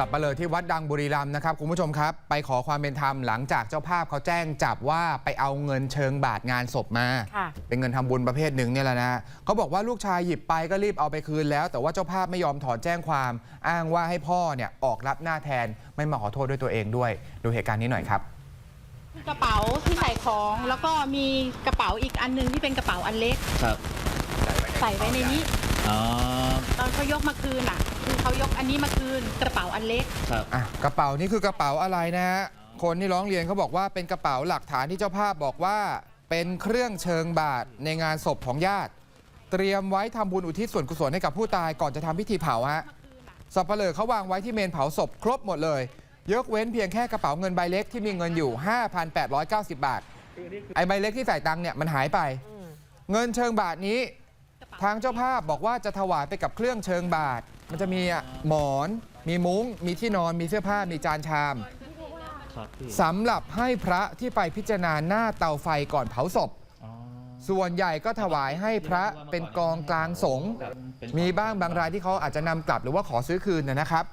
สับเปลอที่วัดดังบุรีรัมย์นะครับคุณผู้ชมครับ ไปขอความเป็นธรรมหลังจากเจ้าภาพเขาแจ้งจับว่าไปเอาเงินเชิงบาทงานศพมาค่ะเป็นเงินทำบุญประเภทหนึ่งเนี่ยแหละนะเขาบอกว่าลูกชายหยิบไปก็รีบเอาไปคืนแล้ว แต่ว่าเจ้าภาพไม่ยอมถอนแจ้งความ อ้างว่าให้พ่อเนี่ยออกรับหน้าแทนไม่มาขอโทษด้วยตัวเองด้วย ดูเหตุการณ์นี้หน่อยครับกระเป๋าที่ใส่ของแล้วก็มีกระเป๋าอีกอันหนึงที่เป็นกระเป๋าอันเล็กครับ ใส่ไว้ในนี้อ๋อตอนเขายกมาคืนอะ คือเขายกอันนี้มาคืนกระเป๋าอันเล็ก ครับ อะกระเป๋านี่คือกระเป๋าอะไรนะฮะ คนที่ร้องเรียนเขาบอกว่าเป็นกระเป๋าหลักฐานที่เจ้าภาพบอกว่า เป็นเครื่องเชิงบาทในงานศพของญาติ เตรียมไว้ทำบุญอุทิศส่วนกุศลให้กับผู้ตายก่อนจะทำพิธีเผาฮะสับเปลือเขาวางไว้ที่เมนเผาศพครบหมดเลย ยกเว้นเพียงแค่กระเป๋าเงินใบเล็กที่มีเงินอยู่ 5,890 บาท ไอ้ใบเล็กที่ใส่ตังค์เนี่ยมันหายไป เงินเชิงบาทนี้ ทางเจ้าภาพบอกว่าจะถวายไปกับเครื่องเชิงบาท มันจะมีอะหมอน มีมุ้ง มีที่นอน มีเสื้อผ้า มีจานชาม ครับพี่สำหรับให้พระที่ไปพิจารณาหน้าเตาไฟก่อนเผาศพ อ๋อส่วนใหญ่ก็ถวายให้พระเป็นกองกลางสงฆ์เป็นมีบ้างบางรายที่เขาอาจจะนำกลับหรือว่าขอซื้อคืนนะนะครับ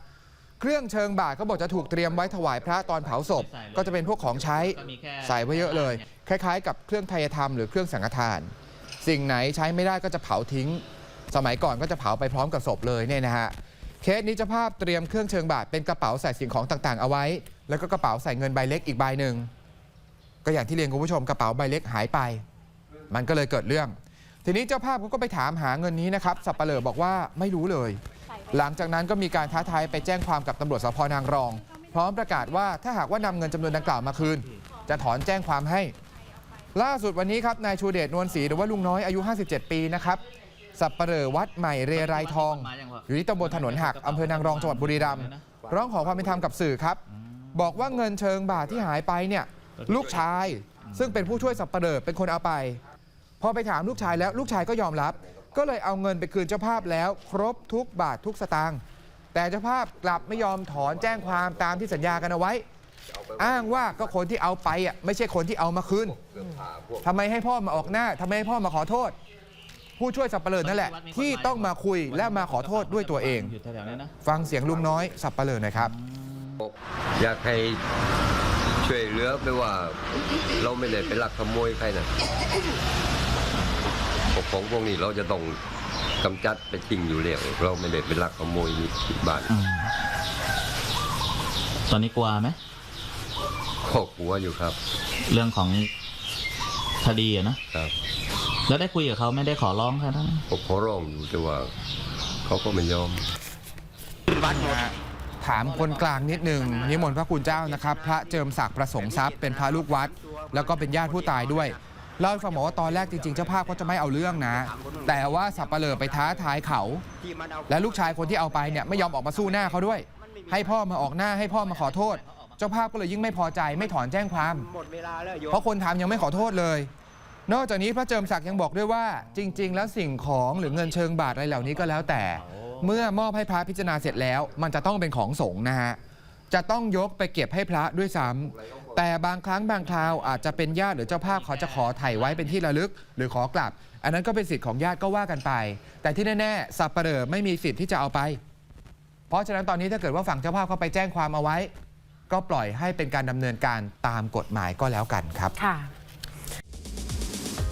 เครื่องเชิงบาทเขาบอกจะถูกเตรียมไว้ถวายพระตอนเผาศพ ก็จะเป็นพวกของใช้ก็มีแค่ใส่ไว้เยอะเลย คล้ายๆ กับเครื่องไทยธรรมหรือเครื่องสังฆทาน สิ่งไหนใช้ไม่ได้ก็จะเผาทิ้ง สมัยก่อนก็จะเผาไปพร้อมกับศพเลยเนี่ยนะฮะเคสนี้เจ้าภาพเตรียมเครื่องเชิงบาทเป็นกระเป๋าใส่สิ่งของต่างๆ เอาไว้ แล้วก็กระเป๋าใส่เงินใบเล็กอีกใบหนึ่งก็อย่างที่เรียนคุณผู้ชมกระเป๋าใบเล็กหายไป มันก็เลยเกิดเรื่อง ทีนี้เจ้าภาพเขาก็ไปถามหาเงินนี้นะครับสับปะเลอบอกว่าไม่รู้เลย หลังจากนั้นก็มีการท้าทายไปแจ้งความกับตำรวจสพนางรอง พร้อมประกาศว่าถ้าหากว่านำเงินจำนวนดังกล่าวมาคืน จะถอนแจ้งความให้ ล่าสุดวันนี้ครับนายชูเดชนวลศรีหรือว่าลุงน้อยอายุ 57 ปีนะครับ สับปะเลอวัดใหม่เรไรทอง อยู่ที่ตำบลถนนหักอำเภอนางรองจังหวัดบุรีรัมย์ร้องขอความเป็นธรรมกับสื่อครับ บอกว่าเงินเชิงบาทที่หายไปเนี่ยลูกชายซึ่งเป็นผู้ช่วยสับปะเลอเป็นคนเอาไป พอไปถามลูกชายแล้วลูกชายก็ยอมรับ ก็เลยเอาเงินไปคืนเจ้าภาพแล้ว ครบทุกบาททุกสตางค์แต่เจ้าภาพกลับไม่ยอมถอนแจ้งความตามที่สัญญากันเอาไว้ อ้างว่าก็คนที่เอาไปอะไม่ใช่คนที่เอามาคืนทำไมให้พ่อมาออกหน้าทำไมให้พ่อมาขอโทษ ผู้ช่วยสับปะเลอนั่นแหละ ที่ต้องมาคุยและมาขอโทษด้วยตัวเองอยู่แถวๆนี้นะฟังเสียงลุงน้อยสับปะเลอหน่อยครับ อยากให้ช่วยเหลือไม่ว่า เราไม่ได้เป็นลักขโมยใครนะพวกของพวกนี้เราจะต้องกำจัดไปทิ้งอยู่แล้วเราไม่ได้เป็นลักขโมยบ้านตอนนี้กลัวไหมครอบครัวอยู่ครับ เรื่องของคดีอะนะครับ แล้วได้คุยกับเขาไม่ได้ขอร้องแค่นั้นพวกขอร้องอยู่แต่ว่าเขาก็ไม่ยอม ถามคนกลางนิดหนึ่งนิมนต์พระคุณเจ้านะครับ พระเจิมศักดิ์ประสงค์ทรัพย์เป็นพระลูกวัด แล้วก็เป็นญาติผู้ตายด้วยเล่าให้ฟังบอกว่าตอนแรกจริงๆ เจ้าภาพก็จะไม่เอาเรื่องนะ แต่ว่าสับปะเลอไปท้าทายเขา และลูกชายคนที่เอาไปเนี่ยไม่ยอมออกมาสู้หน้าเขาด้วย ให้พ่อมาออกหน้าให้พ่อมาขอโทษ เจ้าภาพก็เลยยิ่งไม่พอใจไม่ถอนแจ้งความหมดเวลาแล้วโยมเพราะคนทำยังไม่ขอโทษเลย นอกจากนี้พระเจิมศักดิ์ยังบอกด้วยว่า จริง ๆ แล้วสิ่งของหรือเงินเชิงบาทอะไรเหล่านี้ก็แล้วแต่ เมื่อมอบให้พระพิจารณาเสร็จแล้ว มันจะต้องเป็นของสงฆ์นะฮะจะต้องยกไปเก็บให้พระด้วยซ้ำแต่บางครั้งบางคราวอาจจะเป็นญาติหรือเจ้าภาพเขาจะขอถ่ายไว้เป็นที่ระลึก หรือขอกลับ อันนั้นก็เป็นสิทธิ์ของญาติก็ว่ากันไป แต่ที่แน่ๆสับปะเหร่อไม่มีสิทธิ์ที่จะเอาไป เพราะฉะนั้นตอนนี้ถ้าเกิดว่าฝั่งเจ้าภาพเขาไปแจ้งความเอาไว้ ก็ปล่อยให้เป็นการดำเนินการตามกฎหมายก็แล้วกันครับค่ะ